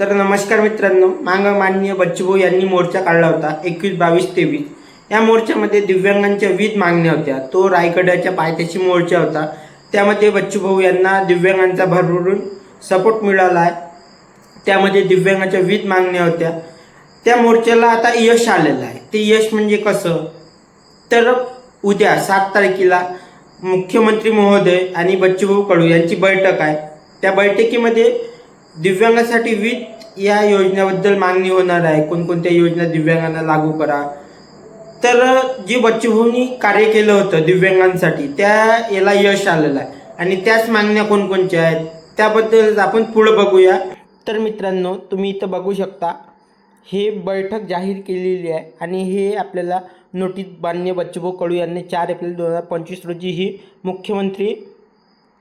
तर नमस्कार मित्रांनो मांग माननीय बच्चूभाऊ यांनी मोर्चा काढला होता एकवीस बावीस तेवीस. या मोर्चामध्ये दिव्यांगांच्या विविध मागण्या होत्या. तो रायगडाच्या पायथ्याशी मोर्चा होता. त्यामध्ये बच्चूभाऊ यांना दिव्यांगांचा भरभरून सपोर्ट मिळाला आहे. त्यामध्ये दिव्यांगाच्या विविध मागण्या होत्या. त्या मोर्चाला आता यश आलेलं आहे. ते यश म्हणजे कसं? तर उद्या सात तारखेला मुख्यमंत्री महोदय आणि बच्चूभाऊ कडू यांची बैठक आहे. त्या बैठकीमध्ये दिव्यांगासाठी विविध या योजनेबद्दल मागणी होणार आहे. कोणकोणत्या योजना दिव्यांगांना लागू करा? तर जे बच्चूभाऊनी कार्य केलं होतं दिव्यांगांसाठी त्या याला यश आलेलं आहे. आणि त्याच मागण्या कोणकोणत्या आहेत? त्याबद्दल आपण पुढं बघूया. तर मित्रांनो तुम्ही इथं बघू शकता हे बैठक जाहीर केलेली आहे. आणि हे आपल्याला नोटीस मान्य बच्चूभाऊ कडू यांनी चार एप्रिल दोन हजार पंचवीस रोजी ही मुख्यमंत्री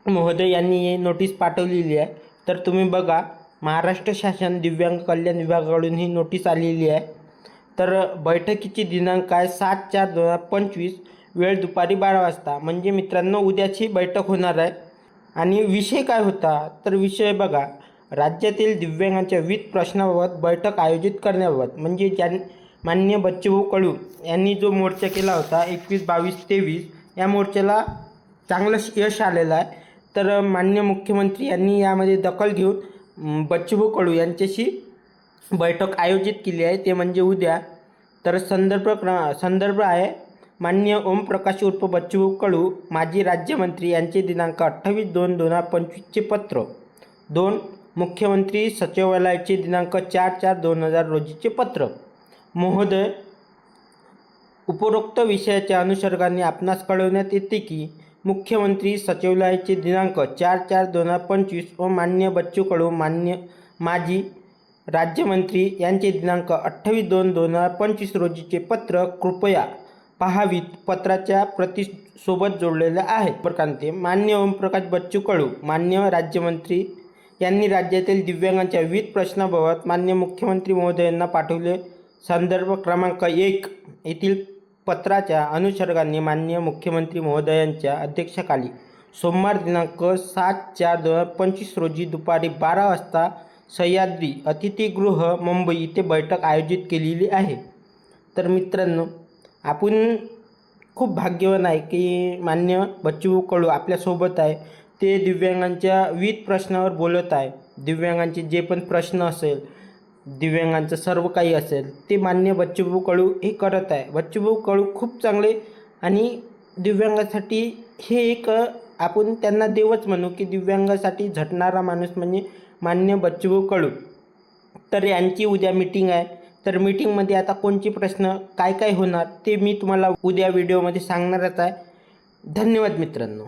महोदय यांनी हे नोटीस पाठवलेली आहे. तर तुम्ही बघा महाराष्ट्र शासन दिव्यांग कल्याण विभागाकडून ही नोटीस आलेली आहे. तर बैठकीची दिनांक आहे सात चार दोन हजार पंचवीस वेळ दुपारी बारा वाजता. म्हणजे मित्रांनो उद्याची बैठक होणार आहे. आणि विषय काय होता? तर विषय बघा राज्यातील दिव्यांगांच्या विविध प्रश्नाबाबत बैठक आयोजित करण्याबाबत. म्हणजे ज्या मान्य बच्चूभाऊ कडू यांनी जो मोर्चा केला होता एकवीस बावीस तेवीस या मोर्चाला चांगलं यश आलेलं आहे. तर मान्य मुख्यमंत्री यांनी यामध्ये दखल घेऊन बच्चूभाऊ कडू यांच्याशी बैठक आयोजित केली आहे. ते म्हणजे उद्या. तर संदर्भ क्र संदर्भ आहे. मान्य ओमप्रकाश उर्फ बच्चूभाऊ कडू माजी राज्यमंत्री यांचे दिनांक अठ्ठावीस दोन दोन हजार पंचवीसचे पत्र. दोन मुख्यमंत्री सचिवालयाचे दिनांक चार चार दोन हजार रोजीचे पत्र. महोदय उपरोक्त विषयाच्या अनुषंगाने आपणास कळवण्यात येते की मुख्यमंत्री सचिवालयाचे दिनांक चार चार दोन हजार पंचवीस व मान्य बच्चू कडू मान्य माजी राज्यमंत्री यांचे दिनांक अठ्ठावीस दोन दोन हजार पंचवीस रोजीचे पत्र कृपया पहावीत पत्राच्या प्रतीसोबत जोडलेल्या आहेत प्रकांते मान्य ओमप्रकाश बच्चू कडू मान्य राज्यमंत्री यांनी राज्यातील दिव्यांगांच्या विविध प्रश्नाबाबत मान्य मुख्यमंत्री महोदयांना पाठवले संदर्भ क्रमांक एक येथील पत्राच्या अनुषंगाने मान्य मुख्यमंत्री महोदयांच्या अध्यक्षाखाली सोमवार दिनांक सात चार दोन हजार पंचवीस रोजी दुपारी बारा वाजता सह्याद्री अतिथीगृह मुंबई इथे बैठक आयोजित केलेली आहे. तर मित्रांनो आपण खूप भाग्यवान आहे की मान्य बच्चू कडू आपल्यासोबत आहे. ते दिव्यांगांच्या विविध प्रश्नावर बोलत आहे. दिव्यांगांचे जे पण प्रश्न असेल दिव्यांगांचं सर्व काही असेल ते मान्य बच्चूभाऊ कळू हे करत आहे. बच्चूभाऊ कळू खूप चांगले आणि दिव्यांगासाठी हे एक आपण त्यांना देवच म्हणू की दिव्यांगासाठी झटणारा माणूस म्हणजे मान्य बच्चूभाऊ कळू. तर यांची उद्या मीटिंग आहे. तर मीटिंगमध्ये आता कोणते प्रश्न काय काय होणार ते मी तुम्हाला उद्या व्हिडिओमध्ये सांगणारच आहे. धन्यवाद मित्रांनो.